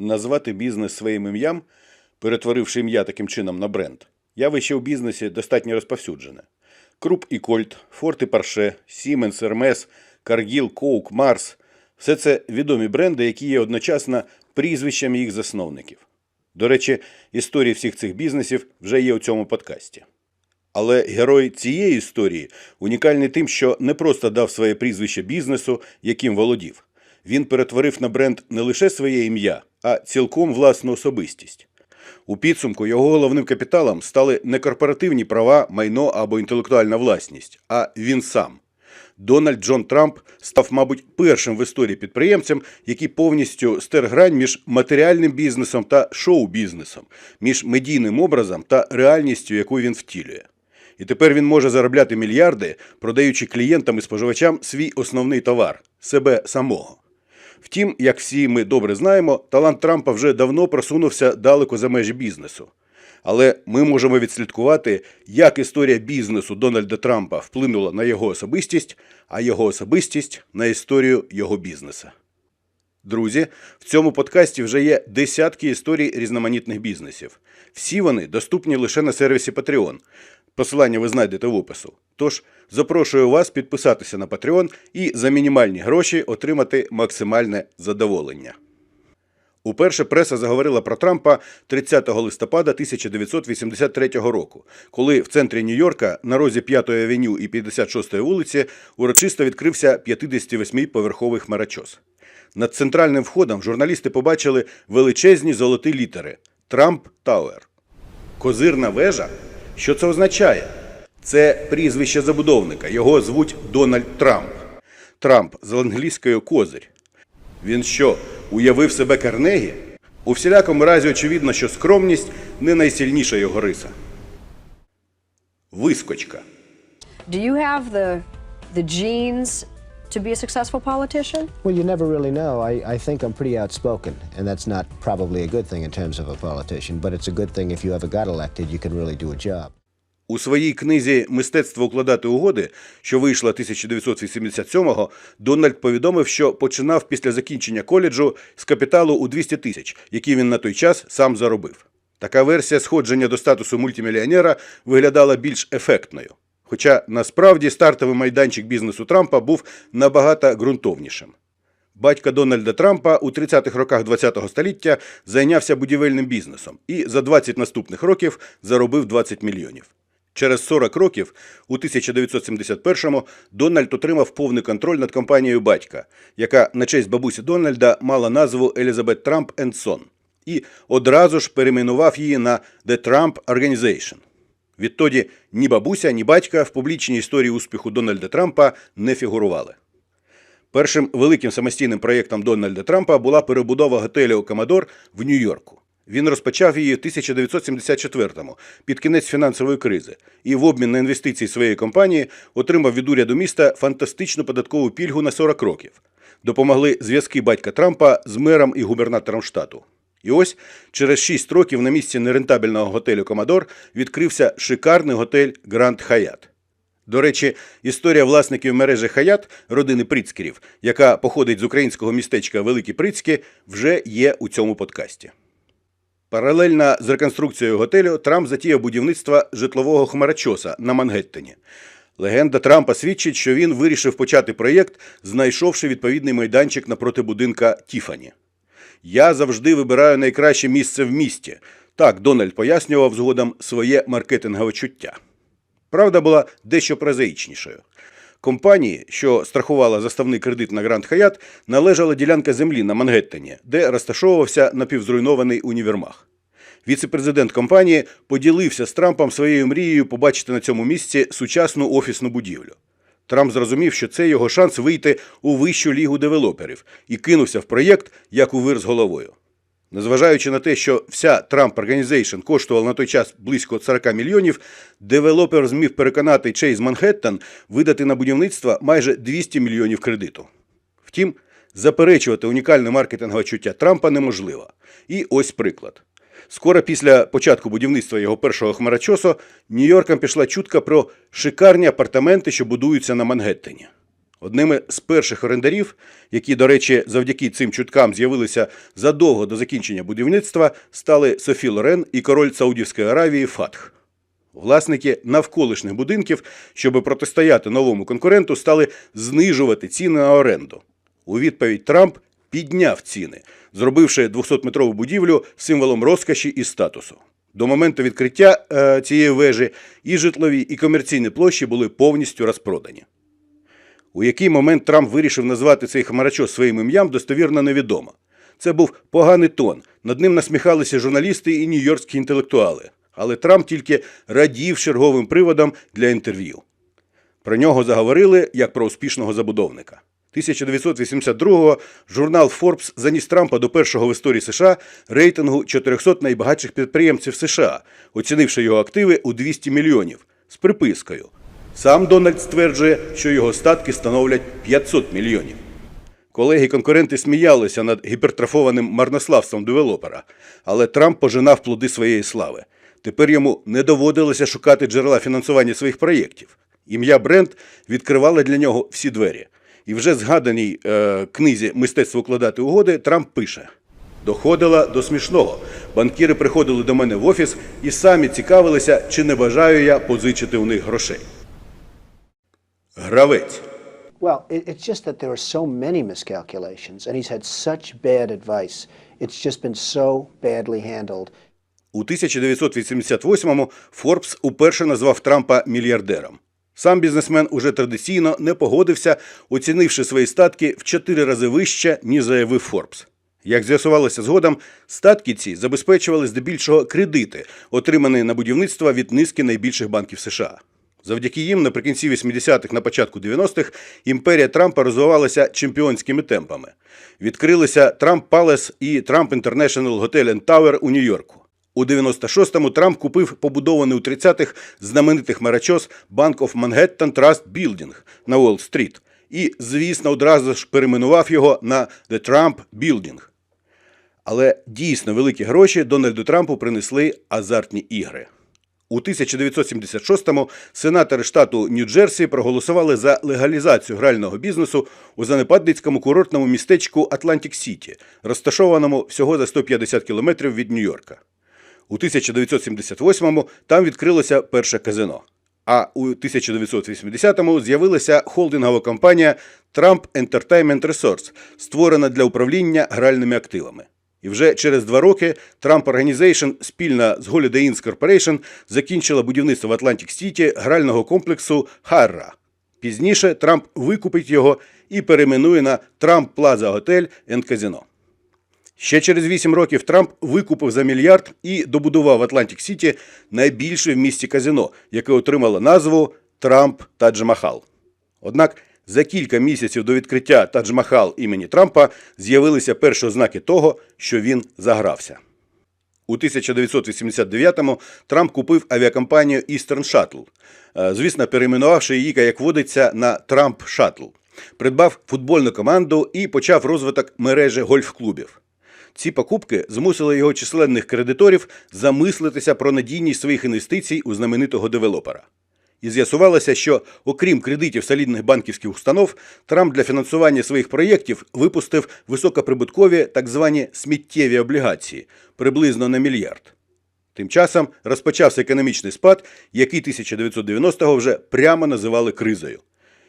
Назвати бізнес своїм ім'ям, перетворивши ім'я таким чином на бренд, явище у бізнесі достатньо розповсюджене. Круп і Кольт, Форт і Парше, Сіменс, Ермес, Каргіл, Коук, Марс все це відомі бренди, які є одночасно прізвищем їх засновників. До речі, історії всіх цих бізнесів вже є у цьому подкасті. Але герой цієї історії унікальний тим, що не просто дав своє прізвище бізнесу, яким володів. Він перетворив на бренд не лише своє ім'я, а цілком власну особистість. У підсумку його головним капіталом стали не корпоративні права, майно або інтелектуальна власність, а він сам. Дональд Джон Трамп став, мабуть, першим в історії підприємцем, який повністю стер грань між матеріальним бізнесом та шоу-бізнесом, між медійним образом та реальністю, яку він втілює. І тепер він може заробляти мільярди, продаючи клієнтам і споживачам свій основний товар себе самого. Втім, як всі ми добре знаємо, талант Трампа вже давно просунувся далеко за межі бізнесу. Але ми можемо відслідкувати, як історія бізнесу Дональда Трампа вплинула на його особистість, а його особистість на історію його бізнеса. Друзі, в цьому подкасті вже є десятки історій різноманітних бізнесів. Всі вони доступні лише на сервісі Patreon. Посилання ви знайдете в опису. Тож запрошую вас підписатися на Patreon і за мінімальні гроші отримати максимальне задоволення. Уперше преса заговорила про Трампа 30 листопада 1983 року, коли в центрі Нью-Йорка на розі 5-ї авеню і 56-ї вулиці урочисто відкрився 58-поверховий хмарочос. Над центральним входом журналісти побачили величезні золоті літери Трамп Тауер. Козирна вежа? Що це означає? Це прізвище забудовника. Його звуть Дональд Трамп. Трамп з англійською козир. Він що, уявив себе Карнегі? У всілякому разі очевидно, що скромність не найсильніша його риса. Вискочка. Do you have the the genes to be a successful politician? Well, you never really know. I, I think I'm pretty outspoken, and that's not probably a good thing in terms of a politician, but it's a good thing if you ever got elected, you can really do a job. У своїй книзі Мистецтво укладати угоди, що вийшла 1987-го, Дональд повідомив, що починав після закінчення коледжу з капіталу у 200 тисяч, який він на той час сам заробив. Така версія сходження до статусу мультимільйонера виглядала більш ефектною. Хоча насправді стартовий майданчик бізнесу Трампа був набагато ґрунтовнішим. Батько Дональда Трампа у 30-х роках ХХ століття зайнявся будівельним бізнесом і за 20 наступних років заробив 20 мільйонів. Через 40 років, у 1971-му, Дональд отримав повний контроль над компанією батька, яка на честь бабусі Дональда мала назву Елізабет Трамп Сон, і одразу ж перейменував її на The Trump Organization. Відтоді ні бабуся, ні батька в публічній історії успіху Дональда Трампа не фігурували. Першим великим самостійним проєктом Дональда Трампа була перебудова готелю Комодор в Нью-Йорку. Він розпочав її в 1974-му, під кінець фінансової кризи, і в обмін на інвестиції своєї компанії отримав від уряду міста фантастичну податкову пільгу на 40 років. Допомогли зв'язки батька Трампа з мером і губернатором штату. І ось через 6 років на місці нерентабельного готелю Комодор відкрився шикарний готель Гранд Хаят. До речі, історія власників мережі Хаят, родини Прицкерів, яка походить з українського містечка Великі Прицьки, вже є у цьому подкасті. Паралельно з реконструкцією готелю Трамп затіяв будівництво житлового хмарочоса на Мангеттені. Легенда Трампа свідчить, що він вирішив почати проєкт, знайшовши відповідний майданчик напроти будинка Тіфані. Я завжди вибираю найкраще місце в місті. Так Дональд пояснював згодом своє маркетингове чуття. Правда була дещо прозаїчнішою. Компанії, що страхувала заставний кредит на Гранд Хаят, належала ділянка землі на Мангеттені, де розташовувався напівзруйнований універмаг. Віце-президент компанії поділився з Трампом своєю мрією побачити на цьому місці сучасну офісну будівлю. Трамп зрозумів, що це його шанс вийти у вищу лігу девелоперів і кинувся в проєкт як у вир з головою. Незважаючи на те, що вся Trump Organization коштувала на той час близько 40 мільйонів, девелопер зміг переконати Chase Manhattan видати на будівництво майже 200 мільйонів кредиту. Втім, заперечувати унікальне маркетингове чуття Трампа неможливо. І ось приклад. Скоро після початку будівництва його першого хмарочосу Нью-Йорком пішла чутка про шикарні апартаменти, що будуються на Мангеттені. Одними з перших орендарів, які, до речі, завдяки цим чуткам з'явилися задовго до закінчення будівництва, стали Софі Лорен і король Саудівської Аравії Фатх. Власники навколишніх будинків, щоб протистояти новому конкуренту, стали знижувати ціни на оренду. У відповідь Трамп підняв ціни, зробивши 200-метрову будівлю символом розкоші і статусу. До моменту відкриття е, цієї вежі і житлові, і комерційні площі були повністю розпродані. У який момент Трамп вирішив назвати цей хмарачос своїм ім'ям, достовірно невідомо. Це був поганий тон. Над ним насміхалися журналісти і нью-йоркські інтелектуали. Але Трамп тільки радів черговим приводом для інтерв'ю. Про нього заговорили як про успішного забудовника. 1982-го журнал Forbes заніс Трампа до першого в історії США рейтингу 400 найбагатших підприємців США, оцінивши його активи у 200 мільйонів з припискою. Сам Дональд стверджує, що його статки становлять 500 мільйонів. Колеги-конкуренти сміялися над гіпертрофованим марнославством девелопера, але Трамп пожинав плоди своєї слави. Тепер йому не доводилося шукати джерела фінансування своїх проєктів. Ім'я Бренд відкривало для нього всі двері. І вже згаданій е, книзі Мистецтво укладати угоди Трамп пише: доходила до смішного. Банкіри приходили до мене в офіс і самі цікавилися, чи не бажаю я позичити у них грошей. Гравець. Well, it, it's just that there are so many miscalculations, and he's had such bad advice. It's just been so badly handled. У 1988-му Форбс уперше назвав Трампа мільярдером. Сам бізнесмен уже традиційно не погодився, оцінивши свої статки в чотири рази вище, ніж заявив Форбс. Як з'ясувалося згодом, статки ці забезпечували здебільшого кредити, отримані на будівництво від низки найбільших банків США. Завдяки їм наприкінці 80-х, на початку 90-х імперія Трампа розвивалася чемпіонськими темпами. Відкрилися Трамп Палес і Трамп Hotel and Tower у Нью-Йорку. У 96-му Трамп купив побудований у 30-х знаменитий хмарочос Bank of Manhattan Trust Building на Уолл-стріт і, звісно, одразу ж перейменував його на The Trump Building. Але дійсно великі гроші Дональду Трампу принесли азартні ігри. У 1976-му сенатори штату Нью-Джерсі проголосували за легалізацію грального бізнесу у занепадницькому курортному містечку Атлантик Сіті, розташованому всього за 150 кілометрів від Нью-Йорка. У 1978-му там відкрилося перше казино. А у 1980-му з'явилася холдингова компанія Trump Entertainment Resorts, створена для управління гральними активами. І вже через два роки Trump Organization спільно з Holiday Inns Corporation закінчила будівництво в Атлантик Сіті грального комплексу Харра. Пізніше Трамп викупить його і перейменує на Trump Plaza Hotel and Casino. Ще через 8 років Трамп викупив за мільярд і добудував в Атлантик Сіті найбільше в місті казино, яке отримало назву Трамп Тадж-Махал. Однак за кілька місяців до відкриття Тадж-Махал імені Трампа з'явилися перші ознаки того, що він загрався. У 1989-му Трамп купив авіакомпанію Eastern Shuttle, е, звісно, перейменувавши її, як водиться, на Трамп Shuttle. Придбав футбольну команду і почав розвиток мережі гольф-клубів. Ці покупки змусили його численних кредиторів замислитися про надійність своїх інвестицій у знаменитого девелопера. І з'ясувалося, що, окрім кредитів солідних банківських установ, Трамп для фінансування своїх проєктів випустив високоприбуткові так звані сміттєві облігації приблизно на мільярд. Тим часом розпочався економічний спад, який 1990-го вже прямо називали кризою.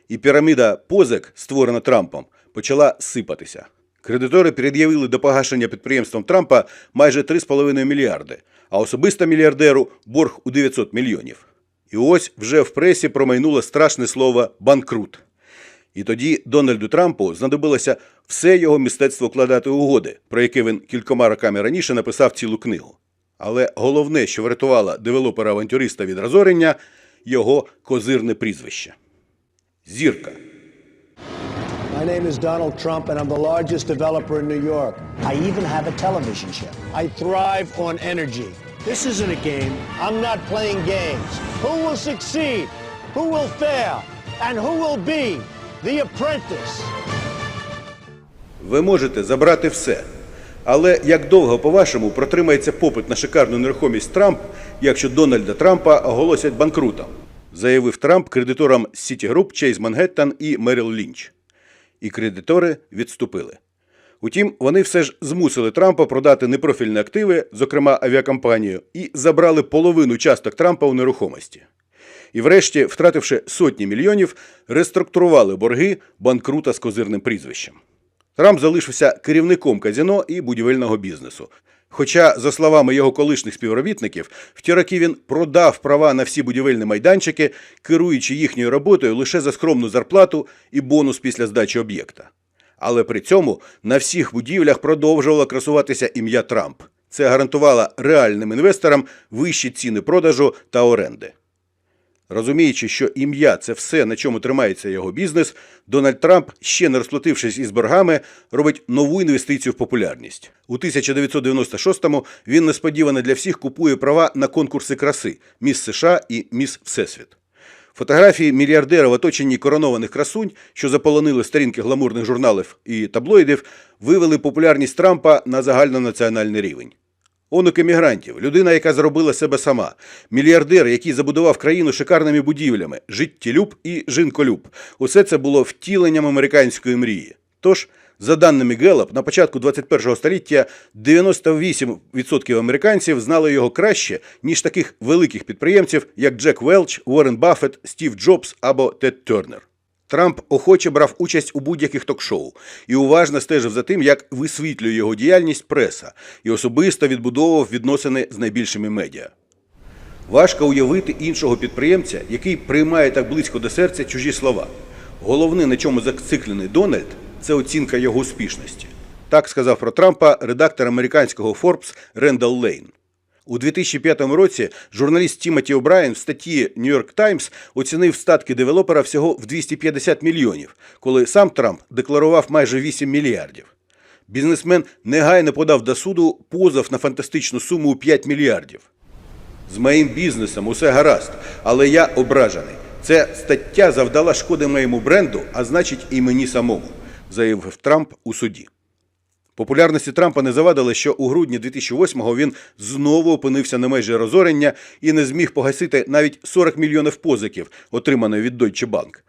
І піраміда позик, створена Трампом, почала сипатися. Кредитори пред'явили до погашення підприємствам Трампа майже 3,5 мільярди, а особисто мільярдеру борг у 900 мільйонів. І ось вже в пресі промайнуло страшне слово банкрут. І тоді Дональду Трампу знадобилося все його мистецтво вкладати угоди, про яке він кількома роками раніше написав цілу книгу. Але головне, що врятувало девелопера-авантюриста від розорення його козирне прізвище. Зірка. My name is Donald Trump, and I'm the largest developer in New York. I even have a television show. I thrive on energy. This isn't a game. I'm not playing games. Who will succeed? Who will fail? And who will be the apprentice? Ви можете забрати все. Але як довго, по-вашому, протримається попит на шикарну нерухомість Трамп, якщо Дональда Трампа оголосять банкрутом? заявив Трамп кредиторам Citigroup, Chase Manhattan і Merrill Lynch. І кредитори відступили. Утім, вони все ж змусили Трампа продати непрофільні активи, зокрема авіакомпанію, і забрали половину часток Трампа у нерухомості. І врешті, втративши сотні мільйонів, реструктурували борги банкрута з козирним прізвищем. Трамп залишився керівником казіно і будівельного бізнесу. Хоча, за словами його колишніх співробітників, в ті роки він продав права на всі будівельні майданчики, керуючи їхньою роботою лише за скромну зарплату і бонус після здачі об'єкта. Але при цьому на всіх будівлях продовжувало красуватися ім'я Трамп. Це гарантувало реальним інвесторам вищі ціни продажу та оренди. Розуміючи, що ім'я це все, на чому тримається його бізнес, Дональд Трамп, ще не розплатившись із боргами, робить нову інвестицію в популярність. У 1996-му він несподівано для всіх купує права на конкурси краси Міс США і Міс Всесвіт. Фотографії мільярдера в оточенні коронованих красунь, що заполонили сторінки гламурних журналів і таблоїдів, вивели популярність Трампа на загальнонаціональний рівень. Онук емігрантів, людина, яка зробила себе сама, мільярдер, який забудував країну шикарними будівлями, життєлюб і жінколюб. Усе це було втіленням американської мрії. Тож, за даними Геллап, на початку 21-го століття 98% американців знали його краще, ніж таких великих підприємців, як Джек Велч, Уоррен Баффет, Стів Джобс або Тед Тернер. Трамп охоче брав участь у будь-яких ток-шоу і уважно стежив за тим, як висвітлює його діяльність преса, і особисто відбудовував відносини з найбільшими медіа. Важко уявити іншого підприємця, який приймає так близько до серця чужі слова. Головне, на чому зациклений Дональд, це оцінка його успішності. Так сказав про Трампа редактор американського Forbes Рендал Лейн. У 2005 році журналіст Тімоті О'Брайен в статті York Times оцінив статки девелопера всього в 250 мільйонів, коли сам Трамп декларував майже 8 мільярдів. Бізнесмен негайно подав до суду позов на фантастичну суму у 5 мільярдів. З моїм бізнесом усе гаразд, але я ображений. Ця стаття завдала шкоди моєму бренду, а значить і мені самому, заявив Трамп у суді. Популярності Трампа не завадили, що у грудні 2008-го він знову опинився на межі розорення і не зміг погасити навіть 40 мільйонів позиків, отриманої від Deutsche Bank.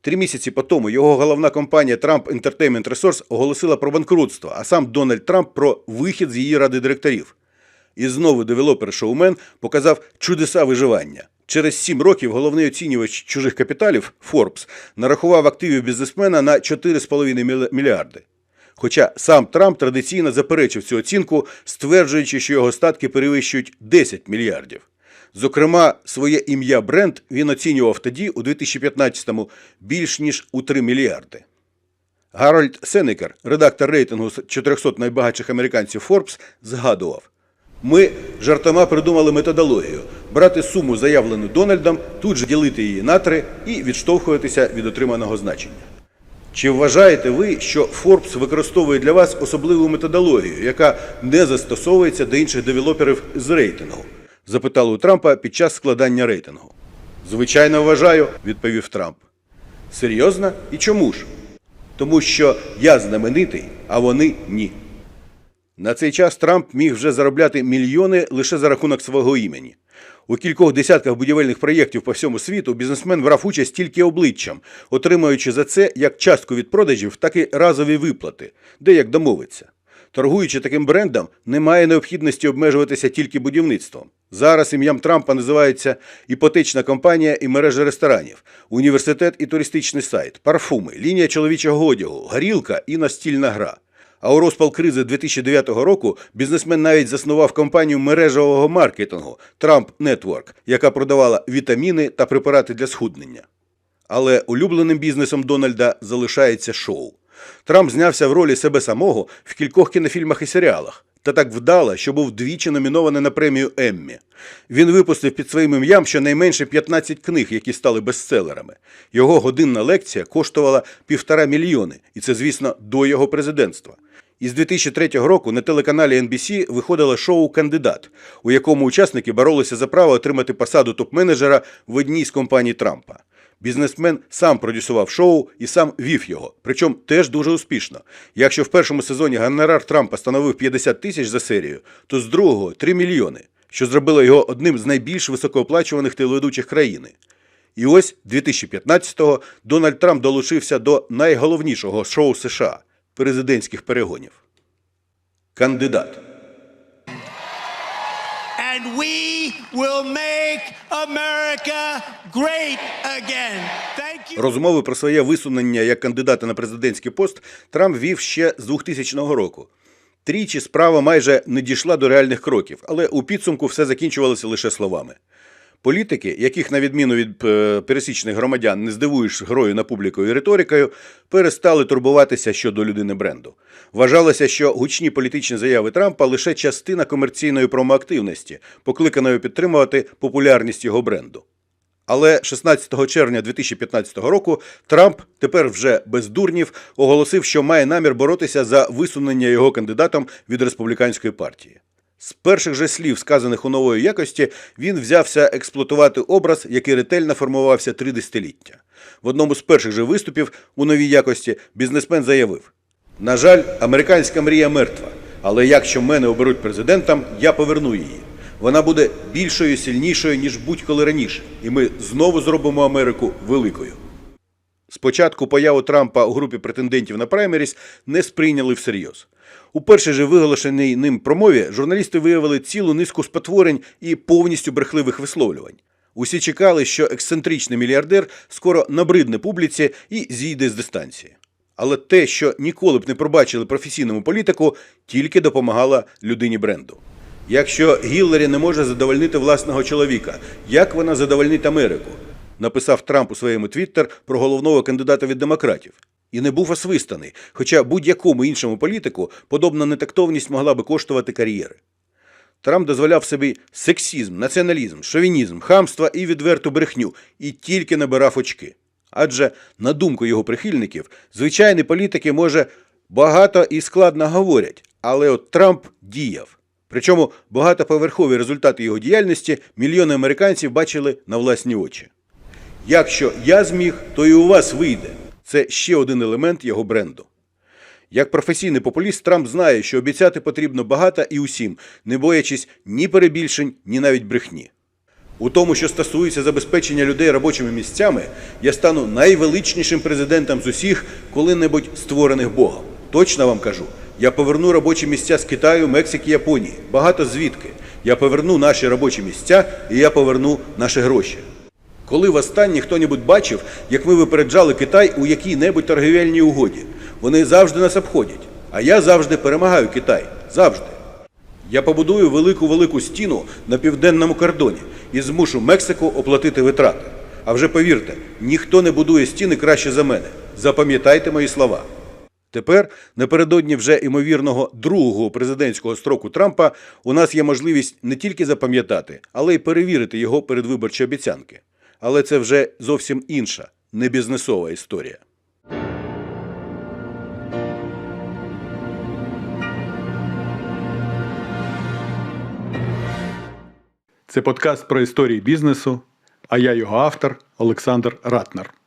Три місяці по тому його головна компанія Trump Entertainment Resource оголосила про банкрутство, а сам Дональд Трамп про вихід з її ради директорів. І знову девелопер-шоумен показав чудеса виживання. Через сім років головний оцінювач чужих капіталів Forbes нарахував активів бізнесмена на 4,5 мільярди. Хоча сам Трамп традиційно заперечив цю оцінку, стверджуючи, що його статки перевищують 10 мільярдів. Зокрема, своє ім'я бренд він оцінював тоді, у 2015-му, більш ніж у 3 мільярди. Гарольд Сенекер, редактор рейтингу з 400 найбагатших американців Forbes, згадував: Ми жартома придумали методологію брати суму, заявлену Дональдом, тут же ділити її на три і відштовхуватися від отриманого значення. Чи вважаєте ви, що Forbes використовує для вас особливу методологію, яка не застосовується до інших девелоперів з рейтингу? запитали у Трампа під час складання рейтингу. Звичайно, вважаю, відповів Трамп. Серйозно? І чому ж? Тому що я знаменитий, а вони ні. На цей час Трамп міг вже заробляти мільйони лише за рахунок свого імені. У кількох десятках будівельних проєктів по всьому світу бізнесмен брав участь тільки обличчям, отримуючи за це як частку від продажів, так і разові виплати, де як домовиться. Торгуючи таким брендом, немає необхідності обмежуватися тільки будівництвом. Зараз ім'ям Трампа називається іпотечна компанія і мережа ресторанів, університет і туристичний сайт, парфуми, лінія чоловічого одягу, горілка і настільна гра. А у розпал кризи 2009 року бізнесмен навіть заснував компанію мережевого маркетингу Trump Network, яка продавала вітаміни та препарати для схуднення. Але улюбленим бізнесом Дональда залишається шоу. Трамп знявся в ролі себе самого в кількох кінофільмах і серіалах. Та так вдало, що був двічі номінований на премію Еммі. Він випустив під своїм ім'ям щонайменше 15 книг, які стали бестселерами. Його годинна лекція коштувала півтора мільйони, і це, звісно, до його президентства. Із 2003 року на телеканалі NBC виходило шоу Кандидат, у якому учасники боролися за право отримати посаду топ-менеджера в одній з компаній Трампа. Бізнесмен сам продюсував шоу і сам вів його, причому теж дуже успішно. Якщо в першому сезоні гонорар Трампа становив 50 тисяч за серію, то з другого 3 мільйони, що зробило його одним з найбільш високооплачуваних телеведучих країни. І ось 2015-го Дональд Трамп долучився до найголовнішого шоу США президентських перегонів. Кандидат. And we will make America great again. Thank you. Розмови про своє висунення як кандидата на президентський пост Трамп вів ще з 2000 року. Трічі справа майже не дійшла до реальних кроків, але у підсумку все закінчувалося лише словами. Політики, яких, на відміну від е, пересічних громадян, не здивуєш грою на публіку і риторикою, перестали турбуватися щодо людини бренду. Вважалося, що гучні політичні заяви Трампа лише частина комерційної промоактивності, покликаної підтримувати популярність його бренду. Але 16 червня 2015 року Трамп, тепер вже без дурнів, оголосив, що має намір боротися за висунення його кандидатом від республіканської партії. З перших же слів, сказаних у нової якості, він взявся експлуатувати образ, який ретельно формувався три десятиліття. В одному з перших же виступів у новій якості бізнесмен заявив: на жаль, американська мрія мертва, але якщо мене оберуть президентом, я поверну її. Вона буде більшою, сильнішою, ніж будь-коли раніше, і ми знову зробимо Америку великою. Спочатку появу Трампа у групі претендентів на праймеріс не сприйняли всерйоз. У першій же виголошеній ним промові журналісти виявили цілу низку спотворень і повністю брехливих висловлювань. Усі чекали, що ексцентричний мільярдер скоро набридне публіці і зійде з дистанції. Але те, що ніколи б не пробачили професійному політику, тільки допомагало людині бренду. Якщо Гіллері не може задовольнити власного чоловіка, як вона задовольнить Америку? написав Трамп у своєму твіттер про головного кандидата від демократів. І не був освистаний, хоча будь-якому іншому політику подобна нетактовність могла би коштувати кар'єри. Трамп дозволяв собі сексізм, націоналізм, шовінізм, хамство і відверту брехню, і тільки набирав очки. Адже, на думку його прихильників, звичайні політики, може, багато і складно говорять, але от Трамп діяв. Причому багатоповерхові результати його діяльності мільйони американців бачили на власні очі. Якщо я зміг, то і у вас вийде. Це ще один елемент його бренду. Як професійний популіст, Трамп знає, що обіцяти потрібно багато і усім, не боячись ні перебільшень, ні навіть брехні. У тому, що стосується забезпечення людей робочими місцями, я стану найвеличнішим президентом з усіх, коли-небудь створених Богом. Точно вам кажу, я поверну робочі місця з Китаю, Мексики, Японії. Багато звідки. Я поверну наші робочі місця і я поверну наші гроші. Коли востаннє хто-небудь бачив, як ми випереджали Китай у якій-небудь торгівельній угоді, вони завжди нас обходять. А я завжди перемагаю Китай. Завжди. Я побудую велику-велику стіну на південному кордоні і змушу Мексику оплатити витрати. А вже повірте, ніхто не будує стіни краще за мене. Запам'ятайте мої слова. Тепер, напередодні вже імовірного другого президентського строку Трампа, у нас є можливість не тільки запам'ятати, але й перевірити його передвиборчі обіцянки. Але це вже зовсім інша, не бізнесова історія. Це подкаст про історії бізнесу, а я його автор Олександр Ратнер.